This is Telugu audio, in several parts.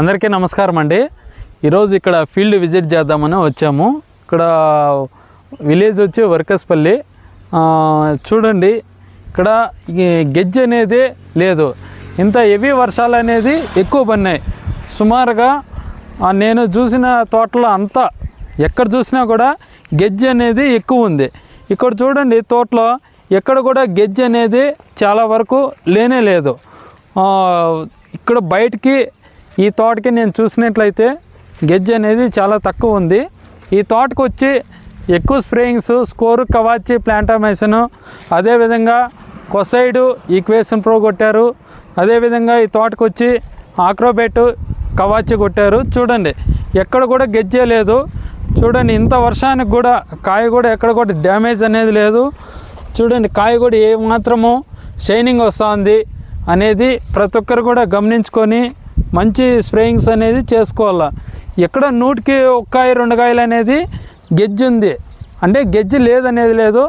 అందరికీ నమస్కారం అండి. ఈరోజు ఇక్కడ ఫీల్డ్ విజిట్ చేద్దామని వచ్చాము. ఇక్కడ విలేజ్ వచ్చి వర్కస్పల్లి చూడండి ఇక్కడ ఈ అనేది లేదు. ఇంత హెవీ వర్షాలు అనేది ఎక్కువ పడినాయి. సుమారుగా నేను చూసిన తోటలో అంతా ఎక్కడ చూసినా కూడా గెజ్జి అనేది ఎక్కువ ఉంది. ఇక్కడ చూడండి తోటలో ఎక్కడ కూడా గెజ్జి అనేది చాలా వరకు లేనే లేదు. ఇక్కడ బయటికి ఈ తోటకి నేను చూసినట్లయితే గెజ్జి అనేది చాలా తక్కువ ఉంది. ఈ తోటకు వచ్చి ఎక్కువ స్ప్రేయింగ్స్ స్కోరు కవాచి ప్లాంటామైసను అదేవిధంగా కొసైడు ఈక్వేషన్ ప్రో కొట్టారు. అదేవిధంగా ఈ తోటకు వచ్చి ఆక్రోబెట్ కవాచి కొట్టారు. చూడండి ఎక్కడ కూడా గెజ్జే లేదు. చూడండి ఇంత వర్షానికి కూడా కాయ కూడా ఎక్కడ కూడా డ్యామేజ్ అనేది లేదు. చూడండి కాయ కూడా ఏ మాత్రము షైనింగ్ వస్తుంది అనేది ప్రతి ఒక్కరు కూడా గమనించుకొని మంచి స్ప్రేయింగ్స్ అనేది చేసుకోవాలా. ఇక్కడ నూటికి ఒక రెండు కాయలు అనేది గెజ్జి ఉంది. అంటే గెజ్జి లేదనేది లేదు.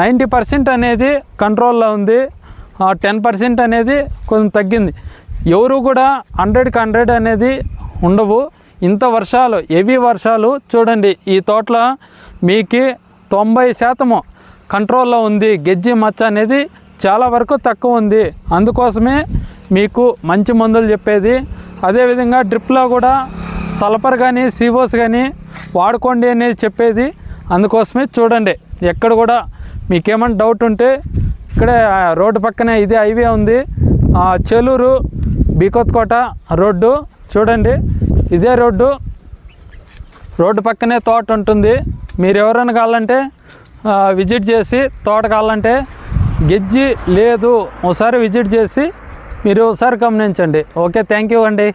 నైంటీ పర్సెంట్ అనేది కంట్రోల్లో ఉంది. టెన్ పర్సెంట్ అనేది కొంచెం తగ్గింది. ఎవరు కూడా హండ్రెడ్కి హండ్రెడ్ అనేది ఉండవు. ఇంత వర్షాలు హెవీ వర్షాలు చూడండి. ఈ తోటలో మీకు తొంభై శాతము కంట్రోల్లో ఉంది. గెజ్జి మచ్చ అనేది చాలా వరకు తక్కువ ఉంది. అందుకోసమే మీకు మంచి మందులు చెప్పేది. అదేవిధంగా డ్రిప్లో కూడా సల్ఫర్ కానీ సివోస్ కానీ వాడుకోండి అనేది చెప్పేది. అందుకోసమే చూడండి ఎక్కడ కూడా మీకేమైనా డౌట్ ఉంటే ఇక్కడే రోడ్డు పక్కనే ఇదే హైవే ఉంది. చెలూరు బీకొత్కోట రోడ్డు చూడండి ఇదే రోడ్డు. రోడ్డు పక్కనే తోట ఉంటుంది. మీరు ఎవరైనా కావాలంటే విజిట్ చేసి తోట కావాలంటే గెజ్జి లేదు ఒకసారి విజిట్ చేసి మీరు ఒకసారి గమనించండి. ఓకే థ్యాంక్ యూ అండి.